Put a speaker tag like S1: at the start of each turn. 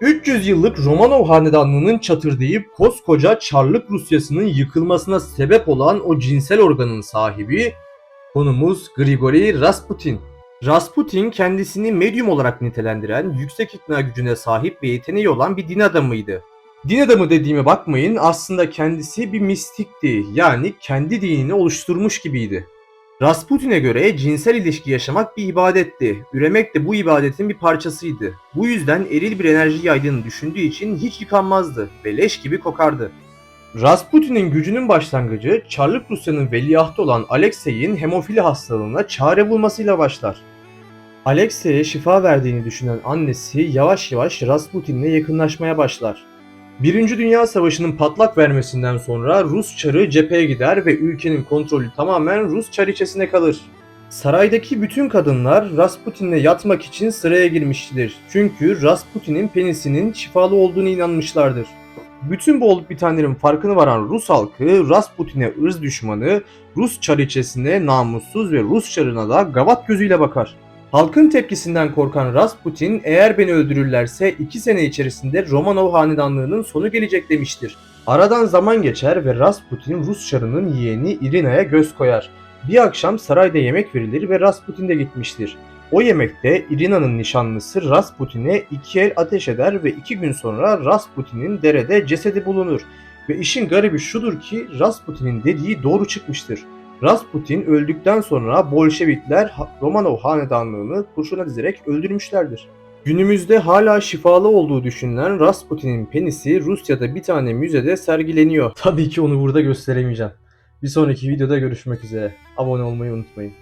S1: 300 yıllık Romanov hanedanlığının çatırdayıp koskoca Çarlık Rusyası'nın yıkılmasına sebep olan o cinsel organın sahibi konumuz Grigori Rasputin. Rasputin kendisini medyum olarak nitelendiren, yüksek ikna gücüne sahip ve yeteneği olan bir din adamıydı. Din adamı dediğime bakmayın aslında kendisi bir mistikti yani kendi dinini oluşturmuş gibiydi. Rasputin'e göre cinsel ilişki yaşamak bir ibadetti. Üremek de bu ibadetin bir parçasıydı. Bu yüzden eril bir enerji yaydığını düşündüğü için hiç yıkanmazdı ve leş gibi kokardı. Rasputin'in gücünün başlangıcı Çarlık Rusya'nın veliahtı olan Alexey'in hemofili hastalığına çare bulmasıyla başlar. Alexey'e şifa verdiğini düşünen annesi yavaş yavaş Rasputin'le yakınlaşmaya başlar. Birinci Dünya Savaşı'nın patlak vermesinden sonra Rus çarı cepheye gider ve ülkenin kontrolü tamamen Rus çariçesine kalır. Saraydaki bütün kadınlar Rasputin'le yatmak için sıraya girmiştir. Çünkü Rasputin'in penisinin şifalı olduğunu inanmışlardır. Bütün bu olup bitenlerin farkına varan Rus halkı Rasputin'e ırz düşmanı, Rus çariçesine namussuz ve Rus çarına da gavat gözüyle bakar. Halkın tepkisinden korkan Rasputin eğer beni öldürürlerse 2 sene içerisinde Romanov hanedanlığının sonu gelecek demiştir. Aradan zaman geçer ve Rasputin Rus çarının yeğeni Irina'ya göz koyar. Bir akşam sarayda yemek verilir ve Rasputin de gitmiştir. O yemekte Irina'nın nişanlısı Rasputin'e iki el ateş eder ve iki gün sonra Rasputin'in derede cesedi bulunur. Ve işin garibi şudur ki Rasputin'in dediği doğru çıkmıştır. Rasputin öldükten sonra Bolşevikler Romanov hanedanlığını kurşuna dizerek öldürmüşlerdir. Günümüzde hala şifalı olduğu düşünülen Rasputin'in penisi Rusya'da bir tane müzede sergileniyor. Tabii ki onu burada gösteremeyeceğim. Bir sonraki videoda görüşmek üzere. Abone olmayı unutmayın.